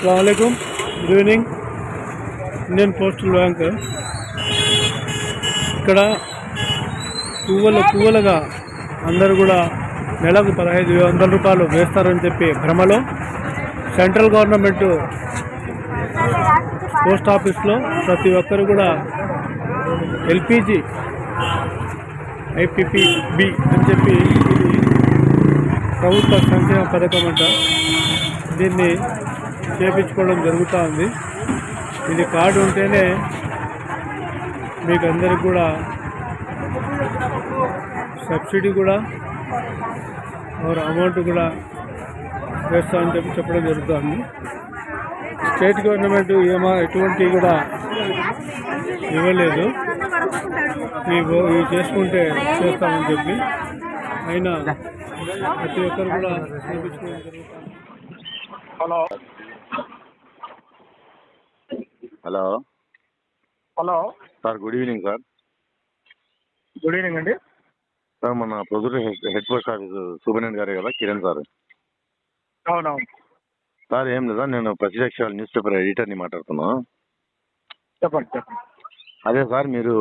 అస్సలం good evening Indian postal bank ఇక్కడ పువ్వుల పువ్వులుగా అందరూ కూడా నెలకు పదహైదు వందల రూపాయలు వేస్తారని చెప్పి భ్రమలో సెంట్రల్ గవర్నమెంట్ పోస్ట్ ఆఫీస్లో ప్రతి ఒక్కరు కూడా ఎల్పిజి ఐపీపీ బి అని చెప్పి ఇది ప్రభుత్వ సంక్షేమ పథకం అంట. దీన్ని చేపించుకోవడం జరుగుతూ ఉంది. ఇది కార్డు ఉంటేనే మీకు అందరికి కూడా సబ్సిడీ కూడా और అమౌంట్ కూడా వేస్తామని చెప్పి చెప్పడం జరుగుతుంది. స్టేట్ గవర్నమెంట్ ఏమో ఎటువంటి కూడా ఇవ్వలేదు. ఇవి చేసుకుంటే చేస్తామని చెప్పి అయినా ప్రతి ఒక్కరు కూడా జరుగుతుంది. Hello. Hello. Hello. Sir good evening sir. Good evening అండి. సార్ మన Proddatur head post office superintendent గారే కదా కిరణ్ సార్. అవునవును. సార్ ఏం లేదా నేను ప్రతిరక్ష న్యూస్ పేపర్ ఎడిటర్ని మాట్లాడుతున్నా. చెప్పండి చెప్పండి. అదే సార్ మీరు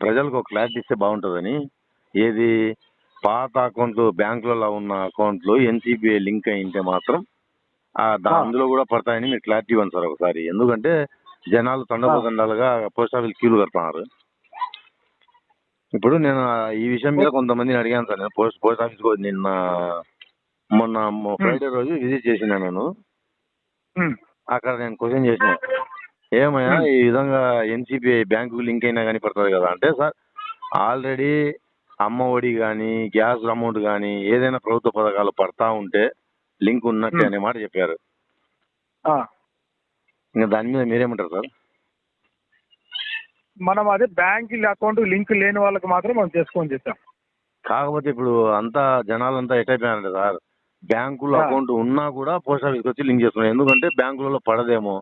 ప్రజలకు ఒక క్లారిటీ ఇస్తే బాగుంటుందని. ఏది పాత అకౌంట్లు బ్యాంకులలో ఉన్న అకౌంట్లు ఎన్సిబిఐ లింక్ అయింటే మాత్రం. అందులో కూడా పడతాయని మీరు క్లారిటీ ఇవ్వండి సార్ ఒకసారి. ఎందుకంటే జనాలు తండపోతండాలుగా పోస్ట్ ఆఫీస్ క్యూలు కడుతున్నారు. ఇప్పుడు నేను ఈ విషయం మీద కొంతమందిని అడిగాను సార్. నేను పోస్ట్ పోస్ట్ ఆఫీస్ నిన్న మొన్న ఫ్రైడే రోజు విజిట్ చేసిన నేను. అక్కడ నేను క్వశ్చన్ చేసిన ఏమయ్యా ఈ విధంగా ఎన్సిపిఐ బ్యాంకు లింక్ అయినా కానీ పడుతుంది కదా. అంటే సార్ ఆల్రెడీ అమ్మ ఒడి కానీ గ్యాస్ అమౌంట్ కానీ ఏదైనా ప్రభుత్వ పథకాలు పడతా ఉంటే లింక్ ఉన్నట్టే. అనే మాట చెప్పారు. ఇంకా దాని మీద మీరేమంటారు సార్? మనం అదే బ్యాంక్ అకౌంట్ లింక్ లేని వాళ్ళకి మాత్రం మనం చేసుకొని చేస్తాం. కాకపోతే ఇప్పుడు అంతా జనాలంతా ఎటైపోయారంటే సార్ బ్యాంకులో. అకౌంట్ ఉన్నా కూడా పోస్ట్ ఆఫీస్కి వచ్చి లింక్ చేస్తున్నారు. ఎందుకంటే బ్యాంకులలో పడదేమో.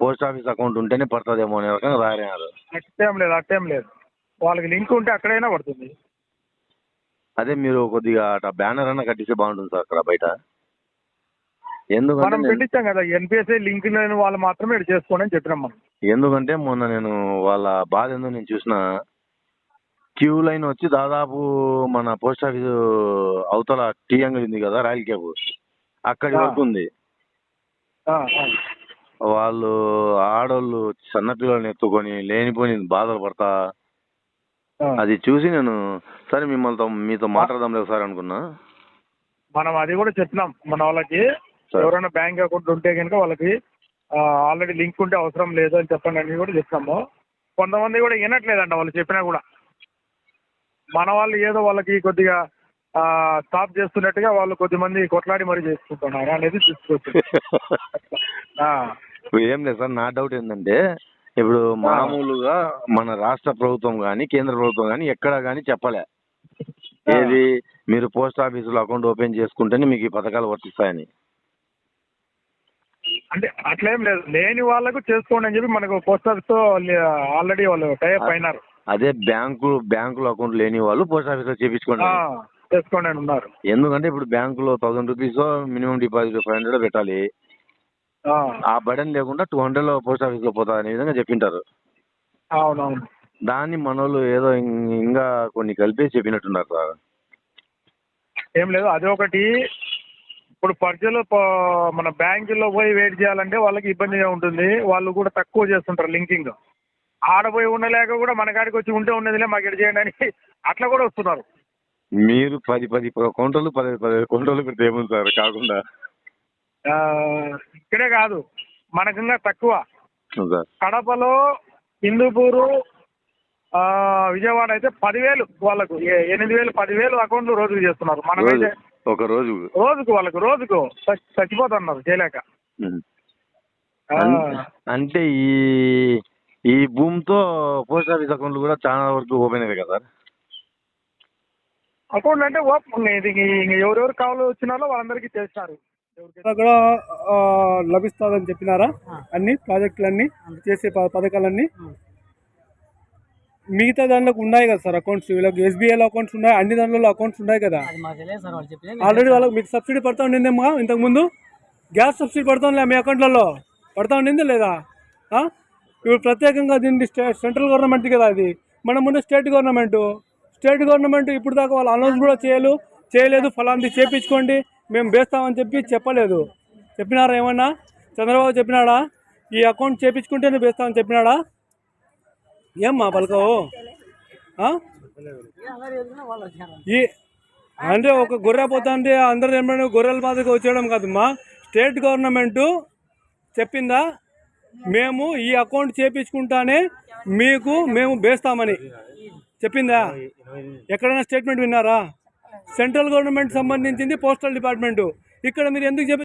పోస్ట్ ఆఫీస్ అకౌంట్ ఉంటేనే పడుతుందేమో అనే రకంగా రాయన్నారు అట్టేం లేదు అట్టేం లేదు. వాళ్ళకి లింక్ ఉంటే అక్కడైనా పడుతుంది. అదే మీరు కొద్దిగా అట్లా బ్యానర్ అన్న కట్టిస్తే బాగుంటుంది సార్ అక్కడ బయట. మనం నేను- పెట్టించాం కదా ఎన్పిఎస్ఐ లింక్ లేని వాళ్ళు మాత్రమే ఇక్కడ చేసుకోండి అని చెప్పినాం మనం ఎందుకంటే మొన్న నేను వాళ్ళ బాధ ఏందో నేను చూసిన క్యూ లైన్ వచ్చి దాదాపు మన పోస్ట్ ఆఫీస్ అవతల టీ అంగడి ఉంది కదా రాయల్ క్యాబ్ అక్కడి. వరకు ఉంది. వాళ్ళు ఆడోళ్ళు సన్నపిల్లల్ని ఎత్తుకొని లేనిపోని బాధలు పడతా. అది చూసి నేను సరే మిమ్మల్ని మీతో మాట్లాడదాం లేదు సార్ అనుకున్నా మనం అది కూడా చెప్పినాం మన వాళ్ళకి. ఎవరైనా బ్యాంక్ అకౌంట్ ఉంటే కనుక వాళ్ళకి ఆల్రెడీ లింక్ ఉంటే అవసరం లేదు అని చెప్పండి అని కూడా చెప్తాము. కొంతమంది కూడా వినట్లేదంట వాళ్ళు చెప్పినా కూడా. మన వాళ్ళు ఏదో వాళ్ళకి కొద్దిగా స్టాప్ చేస్తున్నట్టుగా వాళ్ళు కొద్దిమంది కొట్లాడి మరీ చేసుకుంటున్నారు అనేది చూసుకోవచ్చు. ఏం లేదు సార్ నా డౌట్ ఏంటంటే ఇప్పుడు మామూలుగా మన రాష్ట్ర ప్రభుత్వం కానీ కేంద్ర ప్రభుత్వం కానీ ఎక్కడ కానీ చెప్పలే. ఏది? మీరు పోస్ట్ ఆఫీసులో అకౌంట్ ఓపెన్ చేసుకుంటేనే మీకు ఈ పథకాలు వర్తిస్తాయని. అంటే అట్లేం లేదు. లేని వాళ్ళకు చేసుకోండి అని చెప్పి మనకు పోస్ట్ ఆఫీస్తో ఆల్రెడీ వాళ్ళు టైప్ అయినారు. అదే బ్యాంకు బ్యాంకులో అకౌంట్ లేని వాళ్ళు పోస్ట్ ఆఫీస్లో చేపించుకోండి. ఆ, చేసుకోండి అని ఉన్నారు. ఎందుకంటే ఇప్పుడు బ్యాంకులో thousand rupees minimum deposit five hundred పెట్టాలి. ఆ, బడన్ లేకుండా టూ హండ్రెడ్లో పోస్ట్ ఆఫీస్లో పోతా అనే విధంగా చెప్పింటారు. అవునవును. దాన్ని మనోళ్ళు ఏదో ఇంకా కొన్ని కలిపి చెప్పినట్టున్నారు సార్. ఏం లేదు అది ఒకటి ఇప్పుడు ప్రజలు మన బ్యాంకుల్లో పోయి వెయిట్ చేయాలంటే వాళ్ళకి ఇబ్బందిగా ఉంటుంది. వాళ్ళు కూడా తక్కువ చేస్తుంటారు లింకింగ్. ఆడపోయి ఉండలేక కూడా మన కాడికి వచ్చి ఉంటే ఉన్నదిలే మాకు ఎడ చేయండి అని అట్లా కూడా వస్తున్నారు. మీరు పది పది కౌంటర్లు పది పది కౌంటర్లు పెడితే ఏముంది సార్? కాకుండా. ఆ, ఇక్కడే కాదు. మనకింకా తక్కువ. కడపలో హిందూపూరు ఆ, విజయవాడ అయితే పదివేలు వాళ్ళకు. ఎనిమిది వేలు పదివేలు అకౌంట్లు రోజుకు చేస్తున్నారు. మనమైతే ఒక రోజు. రోజుకు వాళ్ళకు రోజుకు చచ్చిపోతున్నారు చేయలేక. అంటే ఈ ఈ భూమితో పోస్ట్ ఆఫీస్ అకౌంట్లు కూడా చాలా వరకు ఓపెన్ అయ్యాయి కదా సార్? అకౌంట్ అంటే ఓపెన్ ఇది ఇంక ఎవరెవరు కావాలో వచ్చినారో వాళ్ళందరికీ చేస్తారు కూడా లభిస్తుందని చెప్పినారా? అన్ని ప్రాజెక్టులన్నీ చేసే పథకాలన్నీ? మిగతా దాంట్లోకి ఉన్నాయి కదా సార్ అకౌంట్స్ వీళ్ళకి ఎస్బీఐలో అకౌంట్స్ ఉన్నాయి అన్ని దాంట్లో అకౌంట్స్ ఉన్నాయి కదా. ఆల్రెడీ వాళ్ళకి మీకు సబ్సిడీ పడతా ఉండిందేమో ఇంతకు ముందు గ్యాస్ సబ్సిడీ పడుతుందిలే మీ అకౌంట్లలో. పడతా ఉండింది లేదా? ఇప్పుడు ప్రత్యేకంగా దీన్ని స్టే సెంట్రల్ గవర్నమెంట్ కదా అది. మన ముందు స్టేట్ గవర్నమెంట్ స్టేట్ గవర్నమెంట్ ఇప్పుడు దాకా వాళ్ళు అనౌన్స్ కూడా చేయలేదు. చేయలేదు ఫలాంది చేపించుకోండి మేము వేస్తామని చెప్పి చెప్పలేదు. చెప్పినారా ఏమన్నా? చంద్రబాబు చెప్పినాడా? ఈ అకౌంట్ చేపించుకుంటేనే వేస్తామని చెప్పినాడా? ఏమ్మా పలకవు ఈ అంటే ఒక గొర్రె పోతా అంటే అందరూ ఏమన్నా గొర్రెల బాధకు వచ్చేయడం కాదమ్మా. స్టేట్ గవర్నమెంట్ చెప్పిందా? మేము ఈ అకౌంట్ చేపించుకుంటానే మీకు మేము వేస్తామని చెప్పిందా? ఎక్కడైనా స్టేట్మెంట్ విన్నారా? సెంట్రల్ గవర్నమెంట్ సంబంధించింది పోస్టల్ డిపార్ట్మెంట్. ఇక్కడ మీరు ఎందుకు చెప్పి